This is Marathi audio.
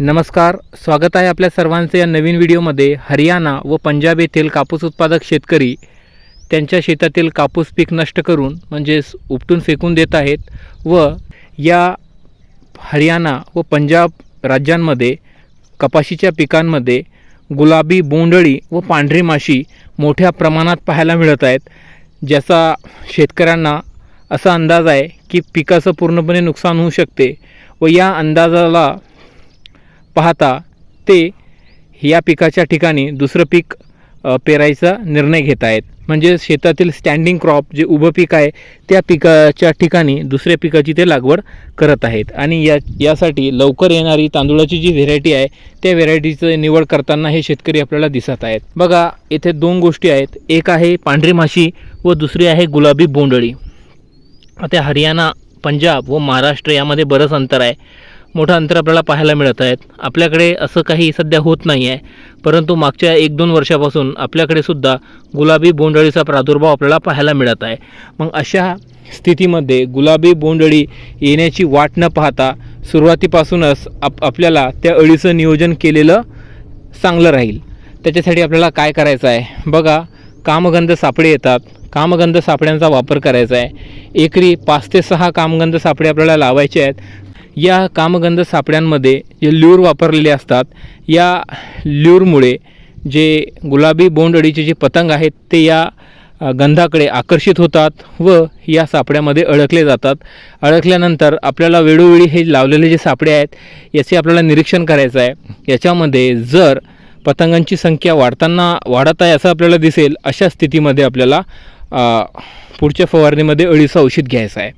नमस्कार स्वागत आहे आपल्या सर्वांचे या नवीन व्हिडिओमध्ये. हरियाणा व पंजाब येथील कापूस उत्पादक शेतकरी त्यांच्या शेतातील कापूस पीक नष्ट करून म्हणजेच उपटून फेकून देत आहेत व या हरियाणा व पंजाब राज्यांमध्ये कपाशीच्या पिकांमध्ये गुलाबी बोंडळी व पांढरी माशी मोठ्या प्रमाणात पाहायला मिळत आहेत ज्याचा शेतकऱ्यांना असा अंदाज आहे की पिकाचं पूर्णपणे नुकसान होऊ शकते व या अंदाजाला पाहता ते या पिकाच्या ठिकाणी दुसरं पीक पेरायचा निर्णय घेत आहेत म्हणजे शेतातील स्टँडिंग क्रॉप जे उभं पीक आहे त्या पिकाच्या ठिकाणी दुसऱ्या पिकाची ते लागवड करत आहेत. आणि या यासाठी लवकर येणारी तांदूळाची जी व्हेरायटी आहे त्या व्हेरायटीचं निवड करताना हे शेतकरी आपल्याला दिसत आहेत. बघा येथे दोन गोष्टी आहेत. एक आहे पांढरी माशी व दुसरी आहे गुलाबी बोंडळी आता हरियाणा पंजाब व महाराष्ट्र यामध्ये बरंच अंतर आहे. मोठं अंतर आपल्याला पाहायला मिळत आहेत. आपल्याकडे असं काही सध्या होत नाही आहे परंतु मागच्या एक दोन वर्षापासून आपल्याकडे सुद्धा गुलाबी बोंडअळीचा प्रादुर्भाव आपल्याला पाहायला मिळत आहे. मग अशा स्थितीमध्ये गुलाबी बोंडअळी येण्याची वाट न पाहता सुरुवातीपासूनच आप आपल्याला त्या अळीचं नियोजन केलेलं चांगलं राहील. त्याच्यासाठी आपल्याला काय करायचं आहे? बघा कामगंध सापळे येतात. कामगंध सापड्यांचा वापर करायचा आहे. एकरी पाच ते सहा कामगंध सापळे आपल्याला लावायचे आहेत. या कामगंध सापड्यांमध्ये जे ल्यूर वापरलेले असतात या ल्यूरमुळे जे गुलाबी बोंडअळीचे जे पतंग आहेत ते या गंधाकडे आकर्षित होतात व या सापड्यामध्ये अडकले जातात. अडकल्यानंतर आपल्याला वेळोवेळी हे लावलेले जे सापडे आहेत याचे आपल्याला निरीक्षण करायचं आहे. याच्यामध्ये जर पतंगांची संख्या वाढताना वाढत आहे असं आपल्याला दिसेल अशा स्थितीमध्ये आपल्याला पुढच्या फवारणीमध्ये अळीचं औषध घ्यायचं आहे.